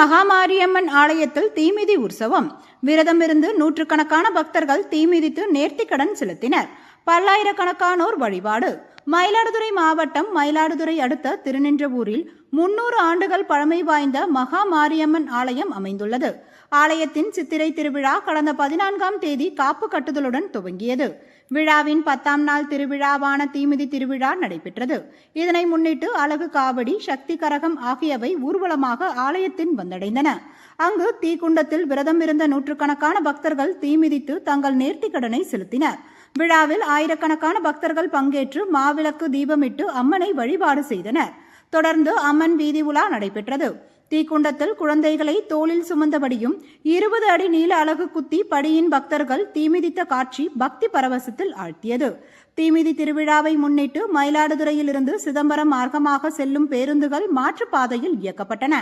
மகாமாரியம்மன் ஆலயத்தில் தீமிதி உற்சவம். விரதமிருந்து நூற்றுக்கணக்கான பக்தர்கள் தீமிதித்து நேர்த்திக்கடன் செலுத்தினர். பல்லாயிரக்கணக்கானோர் வழிபாடு. மயிலாடுதுறை மாவட்டம் மயிலாடுதுறை அடுத்த திருநின்றவூரில் முன்னூறு ஆண்டுகள் பழமை வாய்ந்த மகா மாரியம்மன் ஆலயம் அமைந்துள்ளது. ஆலயத்தின் சித்திரை திருவிழா கடந்த பதினான்காம் தேதி காப்பு கட்டுதலுடன் துவங்கியது. விழாவின் பத்தாம் நாள் திருவிழாவான தீமிதி திருவிழா நடைபெற்றது. இதனை முன்னிட்டு அழகு காவடி சக்தி கரகம் ஆகியவை ஊர்வலமாக ஆலயத்தின் வந்தடைந்தன. அங்கு தீக்குண்டத்தில் விரதம் இருந்த நூற்றுக்கணக்கான பக்தர்கள் தீமிதித்து தங்கள் நேர்த்திக்கடனை செலுத்தினர். விழாவில் ஆயிரக்கணக்கான பக்தர்கள் பங்கேற்று மாவிளக்கு தீபமிட்டு அம்மனை வழிபாடு செய்தனர். தொடர்ந்து அம்மன் வீதி உலா நடைபெற்றது. தீக்குண்டத்தில் குழந்தைகளை தோளில் சுமந்தபடியும் இருபது அடி நீள அலகு குத்தி படியின் பக்தர்கள் தீமிதித்த காட்சி பக்தி பரவசத்தில் ஆழ்த்தியது. தீமிதி திருவிழாவை முன்னிட்டு மயிலாடுதுறையில் இருந்து சிதம்பரம் மார்க்கமாக செல்லும் பேருந்துகள் மாற்றுப்பாதையில் இயக்கப்பட்டன.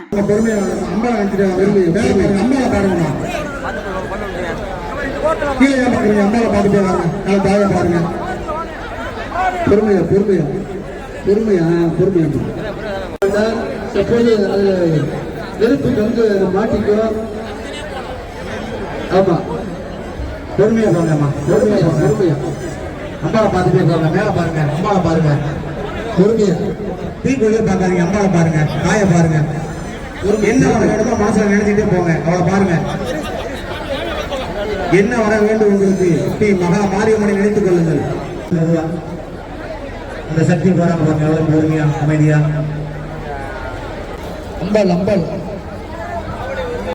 கீழே ஏன் பாக்குறீங்க அம்பாவை பார்த்துட்டே நல்லா தாயை பாருங்க பொறுமையா பொறுமையா பொறுமையா பொறுமையா எப்போது அதுல நெருப்பு வந்து மாட்டிக்கோ ஆமா பொறுமையா பாருங்கம்மா பொறுமையா பொறுமையா அம்மாவை அம்பாவை பார்த்துட்டே பாருங்க மேல பாருங்க அம்மாவை பாருங்க பொறுமையா தீக்குள்ளே பார்க்காதீங்க அம்மாவை பாருங்க தாயை பாருங்க என்ன வர வேண்டுமோ மனசுல நினைச்சிட்டே போங்க அவளை பாருங்க என்ன வர வேண்டும் உங்களுக்கு பி மகா மாரியம்மனை நினைத்துக் கொள்ளுங்கள். அந்த சக்தி வராம எவ்வளவு பொறுமையா அமைதியா. அம்பல் அம்பாள்